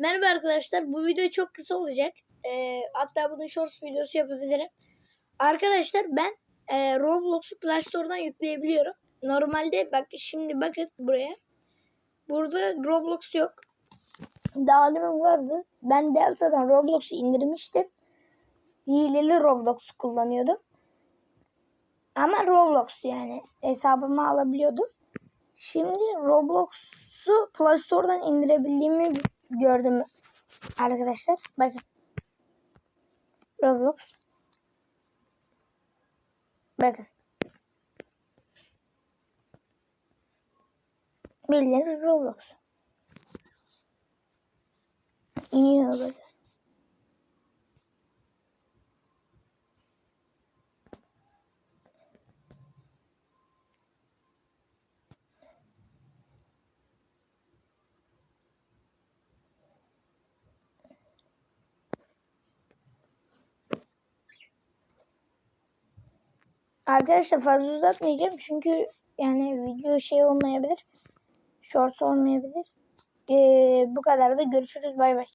Merhaba arkadaşlar. Bu video çok kısa olacak. Ee, hatta bunun shorts videosu yapabilirim. Arkadaşlar ben e, Roblox'u Play Store'dan yükleyebiliyorum. Normalde bak şimdi bakın buraya. Burada Roblox yok. Demin vardı. Ben Delta'dan Roblox'u indirmiştim. Hileli Roblox kullanıyordum. Ama Roblox yani hesabıma alabiliyordum. Şimdi Roblox'u Play Store'dan indirebildiğimi gördüm arkadaşlar. Bakın. Roblox. Bakın. Bildiğiniz Roblox. İyi bakın. Arkadaşlar fazla uzatmayacağım çünkü yani video şey olmayabilir. Short olmayabilir. Ee, bu kadar da görüşürüz bay bay.